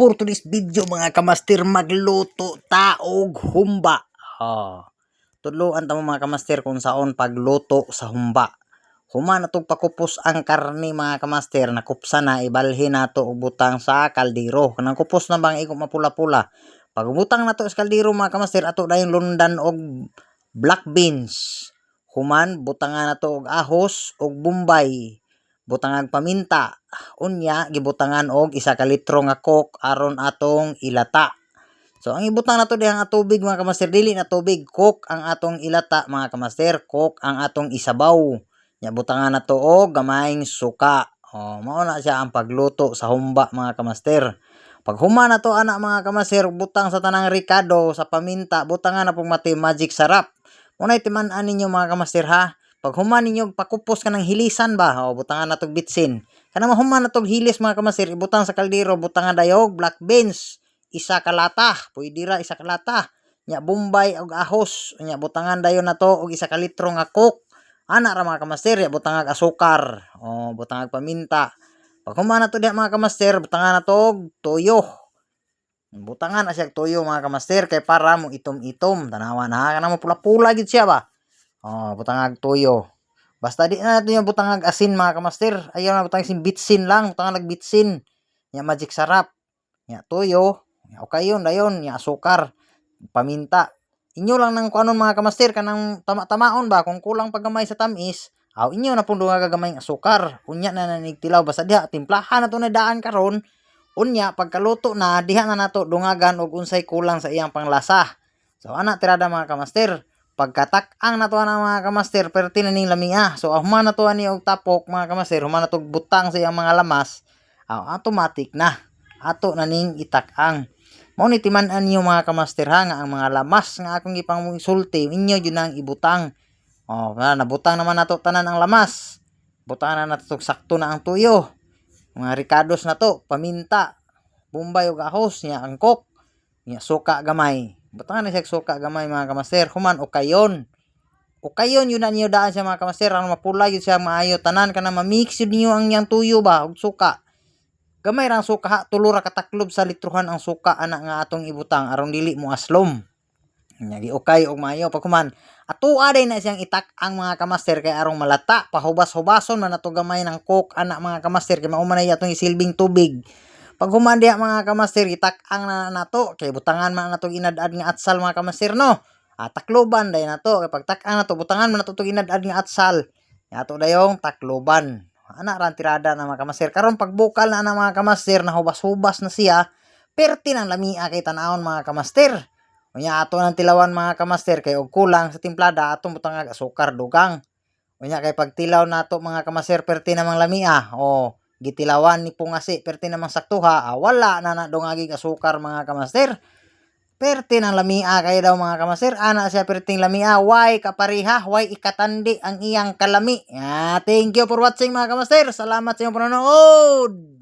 For today's video mga kamaster magluto taog humba. Ha. Tuluan ta mga kamaster kung saon pagluto sa humba. Huma na tong pakupos ang karne mga kamaster nakupsa na ibalhin nato og butang sa kaldero. Kanang kupos na bang iko mapula-pula. Pag butang nato sa kaldero mga kamaster ato dayon lundan og black beans. Human butangan nato og ahos og bombay. Butangan paminta unya gibutangan og isa ka litro nga coke aron atong ilata. So ang ibutang nato dihang nga tubig mga kamaster dili na tubig coke ang atong ilata mga kamaster coke ang atong isabaw. Nya butangan nato og gamayng suka. Oh, mao na siya ang pagluto sa humba mga kamaster. Pag huma na to ana mga kamaster butang sa tanang ricado sa paminta butangan na pong mati magic sarap. Unay timan-an ninyo mga kamaster ha. Pag human ninyo pakupos ka ng hilisan ba, o butangan na tog bitsin. Kana mahuman na tog hilis mga kamasir, ibutang sa kaldero, butangan dayog, black beans, isa ka lata, pwede ra isa ka lata. Nya bombay og ahos, nya butangan dayon na to og isa ka litro nga coke. Ana ra mga kamasir, nya butangag asukar, o butangag paminta. Pag human na to diha mga kamaster, butangan na to toyo. Butangan na siya toyo mga kamaster kay para mo itom-itom. Tanawa na kana mo pula-pula gid siya ba. Oh, butangag toyo. Basta di na natin yung butangag asin mga kamaster. Ayaw na butangag sin bitsin lang. Butangag bitsin. Ya magic sarap. Ya toyo. Ya okay yun, dayon. Ya asukar. Paminta. Inyo lang nang kuanon mga kamaster kanang tama-tamaon ba kung kulang pagamay sa tamis. Aw inyo na pundo nga gagamay ang asukar. Unya na nanigtilaw basta diha timplahan na to na daan karon. Unya pagkaluto na diha na nato dungagan og unsay kulang sa iyang panglasa. So ana tirada mga kamaster pagkatak ang natuwa ng mga kamaster perti na ning lamia so ah, human natuwa ni og tapok mga kamaster human natog butang sa iyang mga lamas ah, automatic na. Ato na ning itak-ang mao ni timan-an mga kamaster ha nga ang mga lamas nga akong ipang isulti inyo jud nang ibutang. Oh na nabutang naman nato tanan ang lamas. Butangan na nato sakto na ang tuyo. Mga ricados na to paminta bombay ug ahos niya ang kok niya suka gamay Butangan na siya suka gamay mga kamaster. Human o kayon. O kayon yun na niyo daan siya mga kamaster. Ano mapula yun siya maayo. Tanan ka na mamix yun niyo ang niyang tuyo ba. Og suka. Gamay rang suka ha. Tulura kataklob sa litruhan ang suka. Anak nga atong ibutang. Arong dili mo aslom. Nyagi okay og maayo. Pag human. Atua day na siyang itak ang mga kamaster. Kay arong malata. Pahubas-hubason man ato gamay ng coke. Anak mga kamaster. Kay maumanay atong isilbing tubig. Pag humandi mga kamaster, itak ang na nato. Kay butangan man nato inadad nga atsal mga kamaster no. Ah, takloban day nato. Kay pag takang nato butangan man nato inadad nga atsal. Yato dayong takloban. Ana ran tirada na mga kamaster. Karon pag bukal na na mga kamaster na hubas-hubas na siya, perti ng lamia kay tanawon mga kamaster. Unya ato nang tilawan mga kamaster kay og kulang sa timplada atong butangag asukar dugang. Unya kay pag tilaw nato mga kamaster perti namang lamia. Oh, gitilawan ni pungasi perti namang saktuha ah, wala na na dongagi asukar mga kamaster. Perti ng lamia kay daw mga kamaster. Ana siya perting lamia why kapariha why ikatandi ang iyang kalami? Ah, thank you for watching mga kamaster. Salamat sa inyong panonood